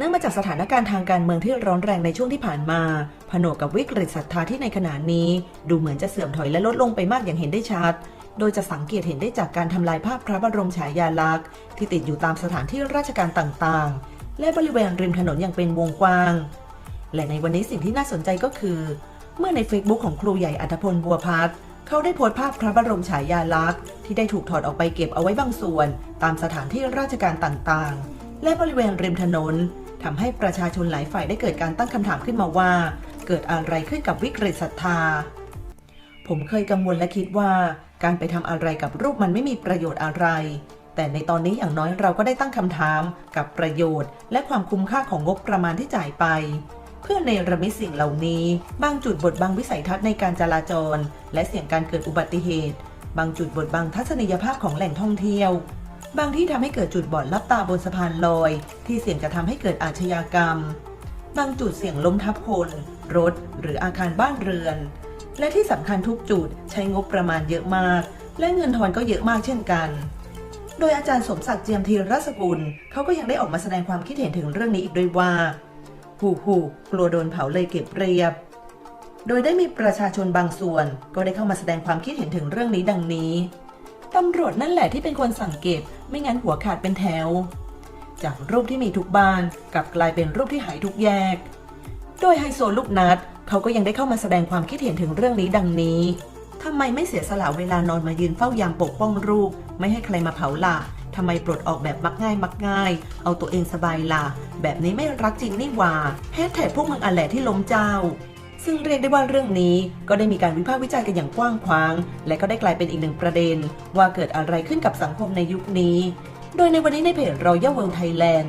เนื่องมาจากสถานการณ์ทางการเมืองที่ร้อนแรงในช่วงที่ผ่านมา ผนวกกับวิกฤตศรัทธาที่ในขณะนี้ ดูเหมือนจะเสื่อมถอยและลดลงไปมากอย่างเห็นได้ชัด โดยจะสังเกตเห็นได้จากการทำลายภาพพระบรมฉายาลักษณ์ ที่ติดอยู่ตามสถานที่ราชการต่างๆ และบริเวณริมถนนอย่างเป็นวงกว้าง และในวันนี้สิ่งที่น่าสนใจก็คือ เมื่อใน Facebook ของครูใหญ่อัธพลบัวพัฒน์เขาได้โพสต์ภาพพระบรมฉายาลักษณ์ที่ได้ถูกถอดออกไปเก็บเอาไว้บางส่วน ตามสถานที่ราชการต่างๆและบริเวณริมถนน ทำให้ประชาชนหลายฝ่ายได้เกิดการตั้งคำถามขึ้นมาว่า เกิดอะไรขึ้นกับวิกฤตศรัทธา ผมเคยกังวลและคิดว่า การไปทำอะไรกับรูปมันไม่มีประโยชน์อะไร แต่ในตอนนี้อย่างน้อยเราก็ได้ตั้งคำถามกับประโยชน์ และความคุ้มค่าของงบประมาณที่จ่ายไป เพื่อในระมิตสิ่งเหล่านี้ บางจุดบทบังวิสัยทัศน์ในการจราจร และเสี่ยงการเกิดอุบัติเหตุ บางจุดบทบังทัศนียภาพของแหล่งท่องเที่ยว บางที่ทำให้เกิดจุดบอดลับตาบนสะพานลอย ที่เสี่ยงจะทำให้เกิดอาชญากรรม บางจุดเสี่ยงล้มทับคน รถ หรืออาคารบ้านเรือน และที่สำคัญทุกจุดใช้งบประมาณเยอะมาก และเงินทอนก็เยอะมากเช่นกัน โดยอาจารย์สมศักดิ์เจียมธีรสกุลเขาก็ยังได้ออกมาแสดงความคิดเห็นถึงเรื่องนี้อีกด้วยว่าหูหูกลัวโดนเผาเลยเก็บเรียบ โดยได้มีประชาชนบางส่วน ก็ได้เข้ามาแสดงความคิดเห็นถึงเรื่องนี้ดังนี้ ตำรวจนั่นแหละที่เป็นคนสังเก็บไม่งั้นหัวขาดเป็นแถว จากรูปที่มีทุกบ้านกลับกลายเป็นรูปที่หายทุกแยก โดยไฮโซลูกนัดเขาก็ยังได้เข้ามาแสดงความคิดเห็นถึงเรื่องนี้ดังนี้ทำไมไม่เสียสละเวลานอนมายืนเฝ้ายามปกป้องรูปไม่ให้ใครมาเผาล่ะทำไมปลดออกแบบมักง่ายมักง่าย เอาตัวเองสบายล่ะ แบบนี้ไม่รักจริงนี่หว่าแฮชแท็กพวกมึงอันแหละที่ล้มเจ้า ซึ่งเรียกได้ว่าเรื่องนี้ก็ได้มีการวิพากษ์วิจารณ์กันอย่างกว้างขวาง และก็ได้กลายเป็นอีกหนึ่งประเด็น ว่าเกิดอะไรขึ้นกับสังคมในยุคนี้ โดยในวันนี้ในเพจ Royal World Thailand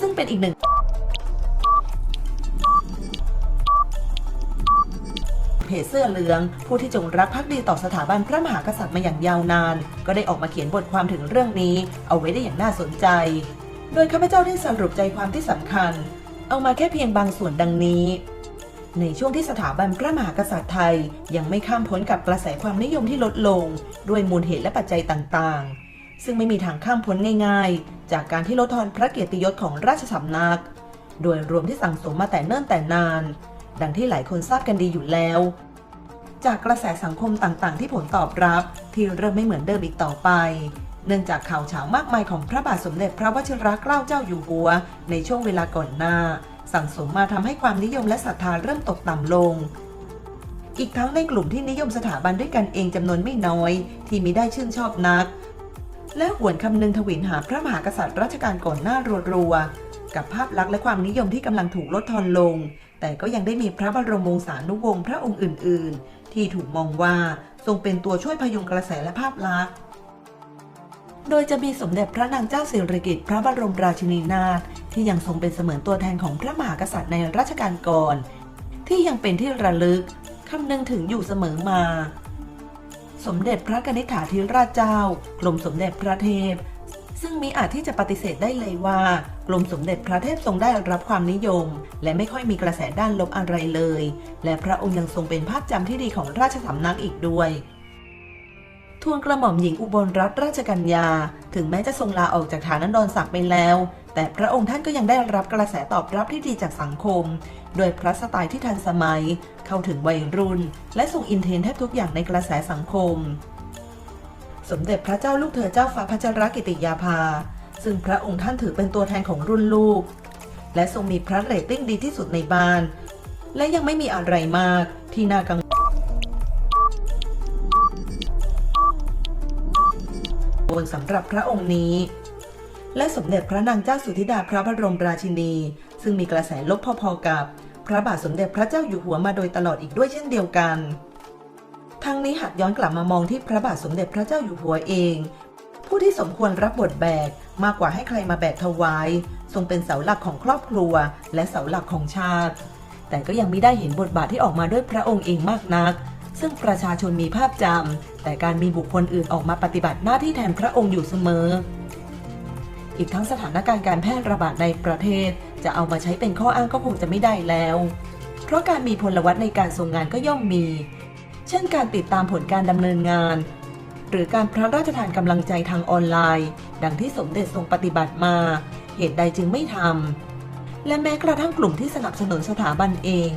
ซึ่งเป็นอีกหนึ่งเพจเสื้อเหลือง ผู้ที่จงรักภักดีต่อสถาบันพระมหากษัตริย์มาอย่างยาวนาน ก็ได้ออกมาเขียนบทความถึงเรื่องนี้เอาไว้ได้อย่างน่าสนใจ โดยข้าพเจ้าได้สรุปใจความที่สำคัญ เอามาแค่เพียงบางส่วนดังนี้ ในช่วงที่สถาบันพระมหากษัตริย์ไทย ยังไม่ข้ามพ้นกับกระแสความนิยมที่ลดลง ด้วยมูลเหตุและปัจจัยต่างๆ ซึ่งไม่มีทางข้ามพ้นง่าย ๆ จากการที่ลดทอนพระเกียรติยศของราชสำนัก โดยรวมที่สั่งสมมาแต่เนิ่นแต่นาน ดังที่หลายคนทราบกันดีอยู่แล้ว จากกระแสสังคมต่างๆ ที่ผลตอบรับที่เริ่มไม่เหมือนเดิมอีกต่อไปเนื่องจากข่าวเฉามากมายของพระบาทสมเด็จพระวชิรเกล้าเจ้าอยู่หัว ในช่วงเวลาก่อนหน้า สั่งสมมาทำให้ความนิยมและศรัทธาเริ่มตกต่ำลง อีกทั้งในกลุ่มที่นิยมสถาบันด้วยกันเองจำนวนไม่น้อย ที่มิได้ชื่นชอบนัก และหวนคำนึงทวินหาพระมหากษัตริย์รัชกาลก่อนหน้ารัวๆกับภาพลักษณ์และความนิยมที่กำลังถูกลดทอนลง แต่ก็ยังได้มีพระบรมวงศานุวงศ์พระองค์อื่น ๆ ที่ถูกมองว่าทรงเป็นตัวช่วยพยุงกระแสและภาพลักษณ์ โดยจะมีสมเด็จพระนางเจ้าสิริกิติ์พระบรมราชินีนาถที่ยังทรงเป็นเสมือนตัวแทนของพระมหากษัตริย์ในรัชกาลก่อน ที่ยังเป็นที่ระลึกคำนึงถึงอยู่เสมอมา สมเด็จพระกนิษฐาธิราชเจ้ากรมสมเด็จพระเทพ ซึ่งมีอาจที่จะปฏิเสธได้เลยว่ากรมสมเด็จพระเทพทรงได้รับความนิยม และไม่ค่อยมีกระแสด้านลบอะไรเลย และพระองค์ยังทรงเป็นภาพจำที่ดีของราชสำนักอีกด้วย ทูลกระหม่อมหญิงอุบลรัตนราชกัญญา ถึงแม้จะทรงลาออกจากฐานันดรศักดิ์ไปแล้ว แต่พระองค์ท่านก็ยังได้รับกระแสตอบรับที่ดีจากสังคม โดยพระสไตล์ที่ทันสมัย เข้าถึงวัยรุ่น และทรงอินเทนด์แทบทุกอย่างในกระแสสังคม สมเด็จพระเจ้าลูกเธอเจ้าฟ้าพัชรกิติยาภา ซึ่งพระองค์ท่านถือเป็นตัวแทนของรุ่นลูก และทรงมีพระเรตติ้งดีที่สุดในบ้าน และยังไม่มีอะไรมากที่น่ากังวล สำหรับพระองค์นี้ และสมเด็จพระนางเจ้าสุธิดาพระบรมราชินี ซึ่งมีกระแสลบพอๆกับ พระบาทสมเด็จพระเจ้าอยู่หัวมาโดยตลอดอีกด้วยเช่นเดียวกันทั้งนี้หากย้อนกลับมามองที่พระบาทสมเด็จพระเจ้าอยู่หัวเอง ผู้ที่สมควรรับบทแบกมากกว่าให้ใครมาแบกถวายทรงเป็นเสาหลักของครอบครัว และเสาหลักของชาติ แต่ก็ยังไม่ได้เห็นบทบาทที่ออกมาด้วยพระองค์เองมากนัก ซึ่งประชาชนมีภาพจำแต่การมีบุคคลอื่นออกมาปฏิบัติหน้าที่แทนพระองค์อยู่เสมอ อีกทั้งสถานการณ์การแพร่ระบาดในประเทศ จะเอามาใช้เป็นข้ออ้างก็คงจะไม่ได้แล้ว เพราะการมีพลวัตในการทรงงานก็ย่อมมี เช่นการติดตามผลการดำเนินงาน หรือการพระราชทานกำลังใจทางออนไลน์ ดังที่สมเด็จทรงปฏิบัติมา เหตุใดจึงไม่ทำและแม้กระทั่งกลุ่มที่สนับสนุนสถาบันเอง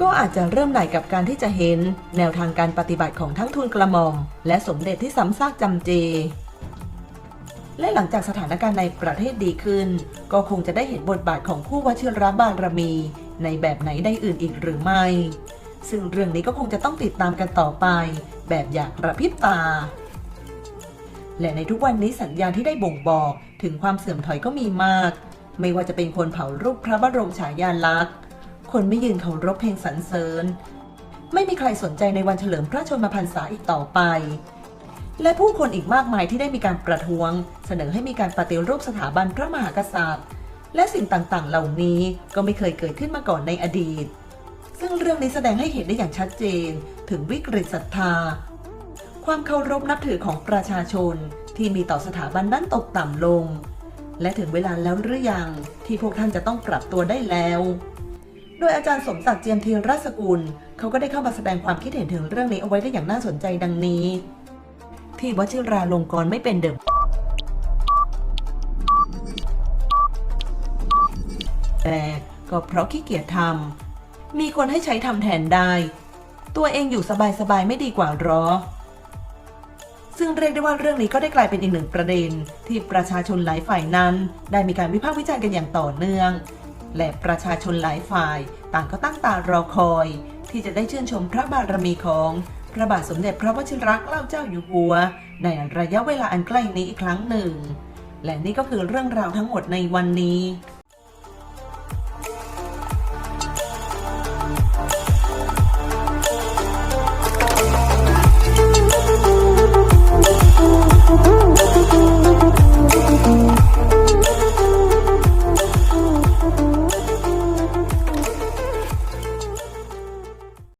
ก็อาจจะเริ่มไหลกับการที่จะเห็น แนวทางการปฏิบัติของทั้งทูลกระหม่อม และสมเด็จที่ซ้ำซากจำเจ และหลังจากสถานการณ์ในประเทศดีขึ้น ก็คงจะได้เห็นบทบาทของคู่วชิรบารมี ในแบบไหนได้อื่นอีกหรือไม่ ซึ่งเรื่องนี้ก็คงจะต้องติดตามกันต่อไป แบบอยากกระพริบตา และในทุกวันนี้สัญญาณที่ได้บ่งบอกถึงความเสื่อมถอยก็มีมาก ไม่ว่าจะเป็นคนเผารูปพระบรมฉายาลักษณ์ คนไม่ยืนเคารพเพลงสรรเสริญ ไม่มีใครสนใจในวันเฉลิมพระชนมพรรษาอีกต่อไป และผู้คนอีกมากมายที่ได้มีการประท้วง เสนอให้มีการปฏิรูปสถาบันพระมหากษัตริย์ และสิ่งต่างๆ เหล่านี้ก็ไม่เคยเกิดขึ้นมาก่อนในอดีต ซึ่งเรื่องนี้แสดงให้เห็นได้อย่างชัดเจน ถึงวิกฤตศรัทธา ความเคารพนับถือของประชาชนที่มีต่อสถาบันนั้นตกต่ำลง และถึงเวลาแล้วหรือยังที่พวกท่านจะต้องปรับตัวได้แล้ว โดยอาจารย์สมศักดิ์เจียมธีรสกุล เขาก็ได้เข้ามาแสดงความคิดเห็นถึงเรื่องนี้เอาไว้ได้อย่างน่าสนใจดังนี้ ที่วชิราลงกรณ์ไม่เป็นเดิมแต่ก็เพราะขี้เกียจทำมีคนให้ใช้ทำแทนได้ ตัวเองอยู่สบายๆไม่ดีกว่าหรอ ซึ่งเรียกได้ว่าเรื่องนี้ก็ได้กลายเป็นอีกหนึ่งประเด็น ที่ประชาชนหลายฝ่ายนั้น ได้มีการวิพากษ์วิจารณ์กันอย่างต่อเนื่อง และประชาชนหลายฝ่ายต่างก็ตั้งตารอคอย ที่จะได้ชื่นชมพระบารมีของพระบาทสมเด็จพระวชิรเกล้าเจ้าอยู่หัว ในระยะเวลาอันใกล้นี้อีกครั้งหนึ่ง และนี่ก็คือเรื่องราวทั้งหมดในวันนี้